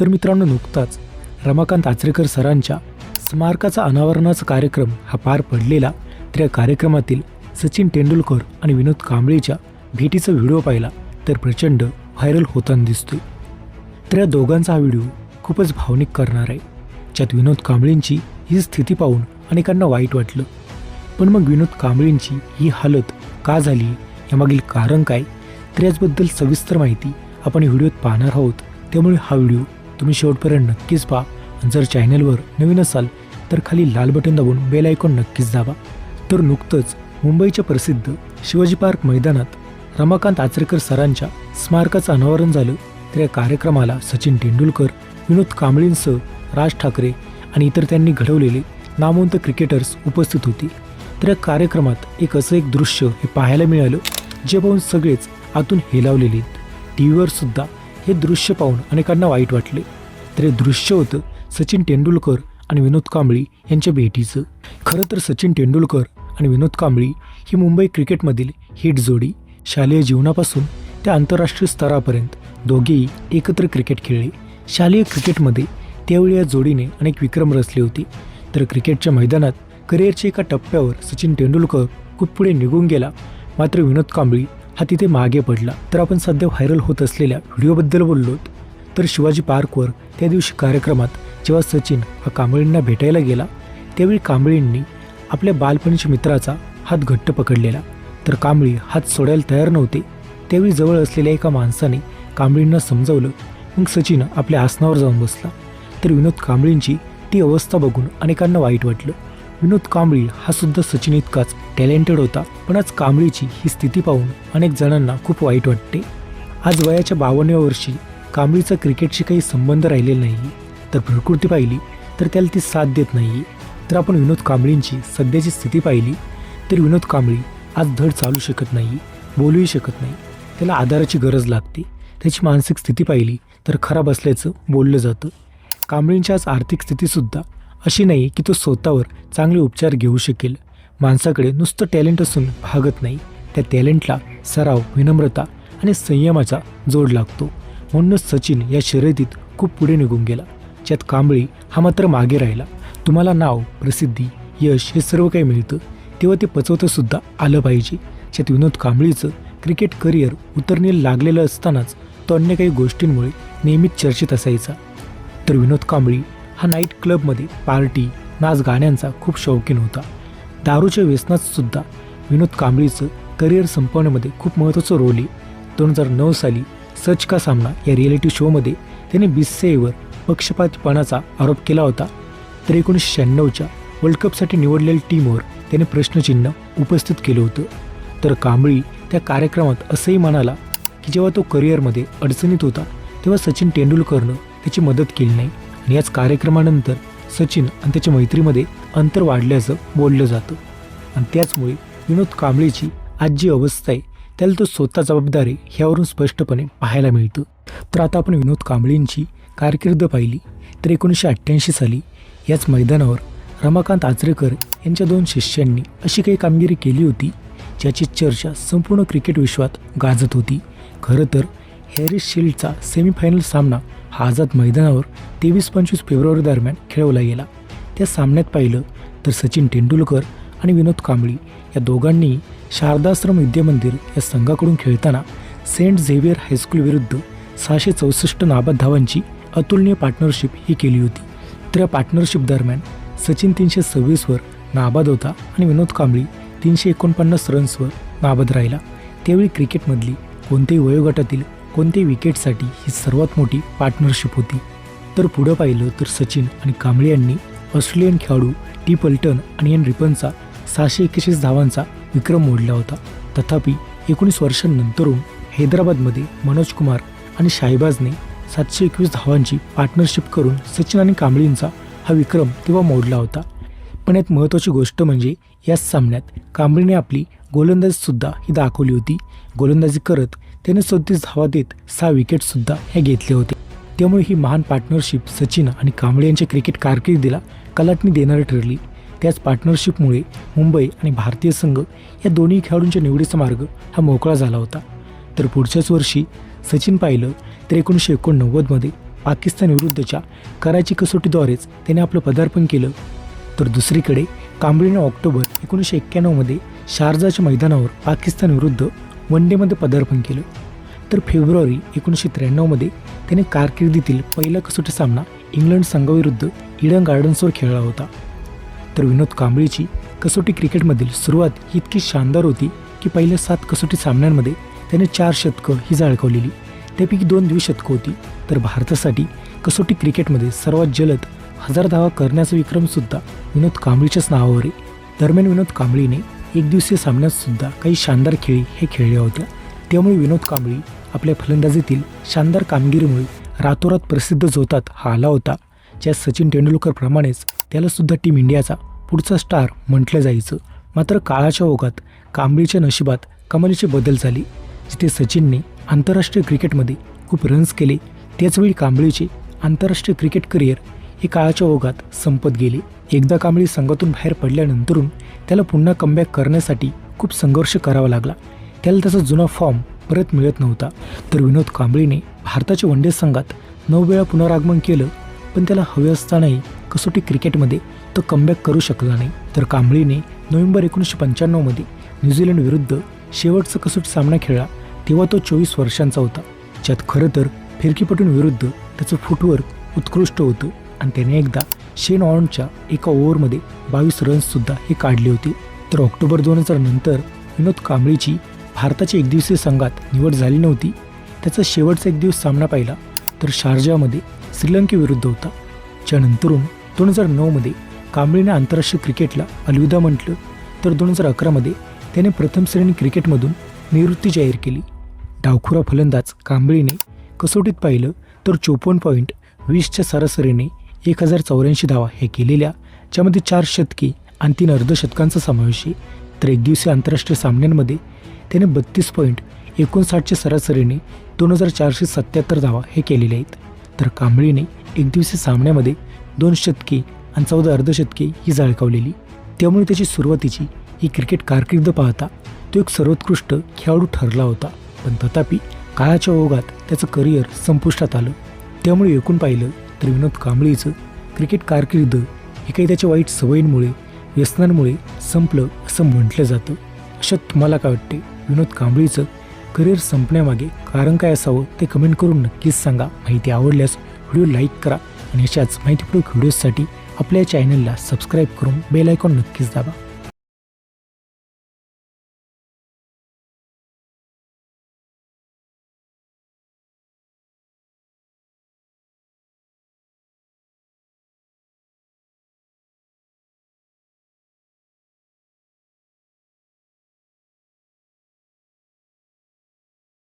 तर मित्रांनो नुकताच रमाकांत आचरेकर सरांच्या स्मारकाचा अनावरणाचा कार्यक्रम हा पार पडलेला तर या कार्यक्रमातील सचिन तेंडुलकर आणि विनोद कांबळेच्या भेटीचा व्हिडिओ पाहिला तर प्रचंड व्हायरल होताना दिसतोय. तर या दोघांचा हा व्हिडिओ खूपच भावनिक करणार आहे. ज्यात विनोद कांबळेंची ही स्थिती पाहून अनेकांना वाईट वाटलं. पण मग विनोद कांबळेंची ही हालत का झाली यामागील कारण काय? तर याचबद्दल सविस्तर माहिती आपण व्हिडिओत पाहणार आहोत. त्यामुळे हा व्हिडिओ तुम्ही शेवटपर्यंत नक्कीच पहा. आणि जर चॅनलवर नवीन असाल तर खाली लाल बटन दाबून बेल आयकॉन नक्कीच दाबा. तर नुकतंच मुंबईच्या प्रसिद्ध शिवाजी पार्क मैदानात रमाकांत आचरेकर सरांच्या स्मारकाचं अनावरण झालं. तर या कार्यक्रमाला सचिन तेंडुलकर विनोद कांबळींसह राज ठाकरे आणि इतर त्यांनी घडवलेले नामवंत क्रिकेटर्स उपस्थित होती. तर या कार्यक्रमात एक असं एक दृश्य हे पाहायला मिळालं जे पाहून सगळेच आतून हेलावलेले टी व्हीवर सुद्धा हे दृश्य पाहून अनेकांना वाईट वाटले. तर हे दृश्य होतं सचिन तेंडुलकर आणि विनोद कांबळी यांच्या भेटीचं. खरं तर सचिन तेंडुलकर आणि विनोद कांबळी ही मुंबई क्रिकेटमधील हिट जोडी शालेय जीवनापासून ते आंतरराष्ट्रीय स्तरापर्यंत दोघेही एकत्र क्रिकेट खेळले. शालेय क्रिकेटमध्ये त्यावेळी या जोडीने अनेक विक्रम रचले होते. तर क्रिकेटच्या मैदानात करिअरच्या एका टप्प्यावर सचिन तेंडुलकर खूप पुढे निघून गेला. मात्र विनोद कांबळी हा तिथे मागे पडला. तर आपण सध्या व्हायरल होत असलेल्या व्हिडिओबद्दल बोललो तर शिवाजी पार्कवर त्या दिवशी कार्यक्रमात जेव्हा सचिन हा कांबळींना भेटायला गेला त्यावेळी कांबळींनी आपल्या बालपणीच्या मित्राचा हात घट्ट पकडलेला. तर कांबळी हात सोडायला तयार नव्हते. त्यावेळी जवळ असलेल्या एका माणसाने कांबळींना समजावलं. मग सचिन आपल्या आसनावर जाऊन बसला. तर विनोद कांबळींची ती अवस्था बघून अनेकांना वाईट वाटलं. विनोद कांबळी हा सुद्धा सचिन इतकाच टॅलेंटेड होता. पण आज कांबळीची ही स्थिती पाहून अनेक जणांना खूप वाईट वाटते. आज वयाच्या बावन्नव्या वर्षी कांबळीचा क्रिकेटशी काही संबंध राहिलेला नाही. तर प्रकृती पाहिली तर त्याला ती साथ देत नाही. तर आपण विनोद कांबळींची सध्याची स्थिती पाहिली तर विनोद कांबळी आज धड चालू शकत नाही बोलूही शकत नाही. त्याला आधाराची गरज लागते. त्याची मानसिक स्थिती पाहिली तर खराब असल्याचं बोललं जातं. कांबळींची आज आर्थिक स्थितीसुद्धा अशी नाही की तो स्वतःवर चांगले उपचार घेऊ शकेल. माणसाकडे नुसतं टॅलेंट असून भागत नाही. त्या टॅलेंटला सराव विनम्रता आणि संयमाचा जोड लागतो. म्हणूनच सचिन या शर्यतीत खूप पुढे निघून गेला. ज्यात कांबळी हा मात्र मागे राहिला. तुम्हाला नाव प्रसिद्धी यश हे सर्व काही मिळतं. तेव्हा ते पचवतंसुद्धा आलं पाहिजे. ज्यात विनोद कांबळीचं क्रिकेट करिअर उतरणीला लागलेलं असतानाच तो अन्य काही गोष्टींमुळे नेहमीच चर्चेत असायचा. तर विनोद कांबळी हा नाईट क्लबमध्ये पार्टी नाच गाण्यांचा खूप शौकीन होता. दारूच्या व्यसनात सुद्धा विनोद कांबळीचं करिअर संपवण्यामध्ये खूप महत्त्वाचं रोल आहे. दोन हजार नऊ साली सच का सामना या रिॲलिटी शोमध्ये त्याने बिस्सेवर पक्षपातीपणाचा आरोप केला होता. तर एकोणीसशे शहाण्णवच्या वर्ल्ड कपसाठी निवडलेल्या टीमवर त्याने प्रश्नचिन्ह उपस्थित केलं होतं. तर कांबळी त्या कार्यक्रमात असंही म्हणाला की जेव्हा तो करिअरमध्ये अडचणीत होता तेव्हा सचिन तेंडुलकरनं त्याची मदत केली नाही. आणि याच कार्यक्रमानंतर सचिन आणि त्याच्या मैत्रीमध्ये अंतर वाढल्याचं बोललं जातं. आणि त्याचमुळे विनोद कांबळेची आज जी अवस्था आहे त्याला तो स्वतः जबाबदार आहे ह्यावरून स्पष्टपणे पाहायला मिळतं. तर आता आपण विनोद कांबळेंची कारकीर्द पाहिली तर एकोणीसशे अठ्ठ्याऐंशी साली याच मैदानावर रमाकांत आचरेकर यांच्या दोन शिष्यांनी अशी काही कामगिरी केली होती ज्याची चर्चा संपूर्ण क्रिकेट विश्वात गाजत होती. खरं तर हॅरिस शिल्डचा सेमीफायनल सामना हा आझाद मैदानावर तेवीस पंचवीस फेब्रुवारी दरम्यान खेळवला गेला. त्या सामन्यात पाहिलं तर सचिन तेंडुलकर आणि विनोद कांबळी या दोघांनी शारदाश्रम विद्यामंदिर या संघाकडून खेळताना सेंट झेवियर हायस्कूल विरुद्ध सहाशे चौसष्ट नाबाद धावांची अतुलनीय पार्टनरशिप ही केली होती. तर या पार्टनरशिप दरम्यान सचिन तीनशे सव्वीसवर नाबाद होता आणि विनोद कांबळी तीनशे एकोणपन्नास रन्सवर नाबाद राहिला. त्यावेळी क्रिकेटमधली कोणत्याही वयोगटातील कोणत्याही विकेटसाठी ही सर्वात मोठी पार्टनरशिप होती. तर पुढं पाहिलं तर सचिन आणि कांबळे यांनी ऑस्ट्रेलियन खेळाडू टी पल्टन आणि एन रिपनचा सहाशे एकेचाळीस धावांचा विक्रम मोडला होता. तथापि एकोणीस वर्षांनंतरून हैदराबादमध्ये मनोज कुमार आणि शाहिबाजने सातशे एकवीस धावांची पार्टनरशिप करून सचिन आणि कांबळींचा हा विक्रम तेव्हा मोडला होता. पण यात महत्त्वाची गोष्ट म्हणजे याच सामन्यात कांबळीने आपली गोलंदाजीसुद्धा ही दाखवली होती. गोलंदाजी करत त्याने सदतीस धावा देत सहा विकेटसुद्धा हे घेतले होते. त्यामुळे ही महान पार्टनरशिप सचिन आणि कांबळे यांच्या क्रिकेट कारकिर्दीला कलाटणी देणारी ठरली. त्याच पार्टनरशिपमुळे मुंबई आणि भारतीय संघ या दोन्ही खेळाडूंच्या निवडीचा मार्ग हा मोकळा झाला होता. तर पुढच्याच वर्षी सचिन पाहिलं तर एकोणीसशे एकोणनव्वदमध्ये पाकिस्तान विरुद्धच्या कराची कसोटीद्वारेच त्याने आपलं पदार्पण केलं. तर दुसरीकडे कांबळीनं ऑक्टोबर एकोणीसशे एक्क्याण्णवमध्ये शारजाच्या मैदानावर पाकिस्तान विरुद्ध वन डेमध्ये पदार्पण केलं. तर फेब्रुवारी एकोणीसशे त्र्याण्णवमध्ये त्याने कारकिर्दीतील पहिला कसोटी सामना इंग्लंड संघाविरुद्ध इडन गार्डन्सवर खेळला होता. तर विनोद कांबळीची कसोटी क्रिकेटमधील सुरुवात ही इतकी शानदार होती की पहिल्या सात कसोटी सामन्यांमध्ये त्याने चार शतकं ही झळकावलेली त्यापैकी दोन द्विशतकं होती. तर भारतासाठी कसोटी क्रिकेटमध्ये सर्वात जलद हजार धावा करण्याचा विक्रमसुद्धा विनोद कांबळीच्याच नावावर आहे. दरम्यान विनोद कांबळीने एक दिवसीय सामन्यात सुद्धा काही शानदार खेळी हे खेळल्या होत्या. त्यामुळे विनोद कांबळी आपल्या फलंदाजीतील शानदार कामगिरीमुळे रातोरात प्रसिद्ध जोतात हा आला होता. ज्या सचिन तेंडुलकरप्रमाणेच त्यालासुद्धा टीम इंडियाचा पुढचा स्टार म्हटलं जायचं. मात्र काळाच्या ओघात कांबळीच्या नशिबात कमालीचे बदल झाले. जिथे सचिनने आंतरराष्ट्रीय क्रिकेटमध्ये खूप रन्स केले त्याचवेळी कांबळीचे आंतरराष्ट्रीय क्रिकेट करिअर हे काळाच्या ओघात संपत गेली. एकदा कांबळी संघातून बाहेर पडल्यानंतरून त्याला पुन्हा कमबॅक करण्यासाठी खूप संघर्ष करावा लागला. त्याला त्याचा जुना फॉर्म परत मिळत नव्हता. तर विनोद कांबळीने भारताच्या वनडे संघात नऊ वेळा पुनरागमन केलं पण त्याला हवे असतानाही कसोटी क्रिकेटमध्ये तो कमबॅक करू शकला नाही. तर कांबळीने नोव्हेंबर एकोणीसशे पंच्याण्णवमध्ये न्यूझीलंड विरुद्ध शेवटचा कसोटी सामना खेळला तेव्हा तो चोवीस वर्षांचा होता. ज्यात खरं तर फिरकीपटूंविरुद्ध त्याचं फुटवर्क उत्कृष्ट होतं. आणि त्याने एकदा शेन ऑनच्या एका ओव्हरमध्ये बावीस रन्ससुद्धा हे काढले होते. तर ऑक्टोबर दोन हजार नंतर विनोद कांबळीची भारताच्या एकदिवसीय संघात निवड झाली नव्हती. त्याचा शेवटचा एक दिवस सामना पाहिला तर शारजामध्ये श्रीलंकेविरुद्ध होता. ज्यानंतरून दोन हजार नऊमध्ये कांबळीने आंतरराष्ट्रीय क्रिकेटला अलविदा म्हटलं. तर दोन हजार अकरामध्ये त्याने प्रथम श्रेणी क्रिकेटमधून निवृत्ती जाहीर केली. डावखुरा फलंदाज कांबळीने कसोटीत पाहिलं तर चोपन्न पॉईंट वीसच्या सरासरीने एक हजार चौऱ्याऐंशी धावा हे केलेल्या ज्यामध्ये चार शतके आणि तीन अर्धशतकांचा समावेश आहे. तर एकदिवसीय आंतरराष्ट्रीय सामन्यांमध्ये त्याने बत्तीस पॉईंट एकोणसाठच्या सरासरीने दोन हजार चारशे सत्याहत्तर धावा हे केलेले आहेत. तर कांबळीने एकदिवसीय सामन्यामध्ये दोन शतके आणि चौदा अर्धशतके ही झळकावलेली त्यामुळे त्याची सुरुवातीची ही क्रिकेट कारकीर्द पाहता तो एक सर्वोत्कृष्ट खेळाडू ठरला होता. पण तथापि काळाच्या ओघात त्याचं करिअर संपुष्टात आलं. त्यामुळे एकूण पाहिलं तर विनोद कांबळीचं क्रिकेट कारकीर्द हे काही त्याच्या वाईट सवयींमुळे व्यसनांमुळे संपलं असं म्हटलं जातं. अशात तुम्हाला काय वाटते? विनोद कांबळीचं करिअर संपण्यामागे कारण काय असावं ते कमेंट करून नक्कीच सांगा. माहिती आवडल्यास व्हिडिओ लाईक करा आणि अशाच माहितीपूर्वक व्हिडिओजसाठी आपल्या चॅनलला सबस्क्राईब करून बेल आयकॉन नक्कीच दाबा.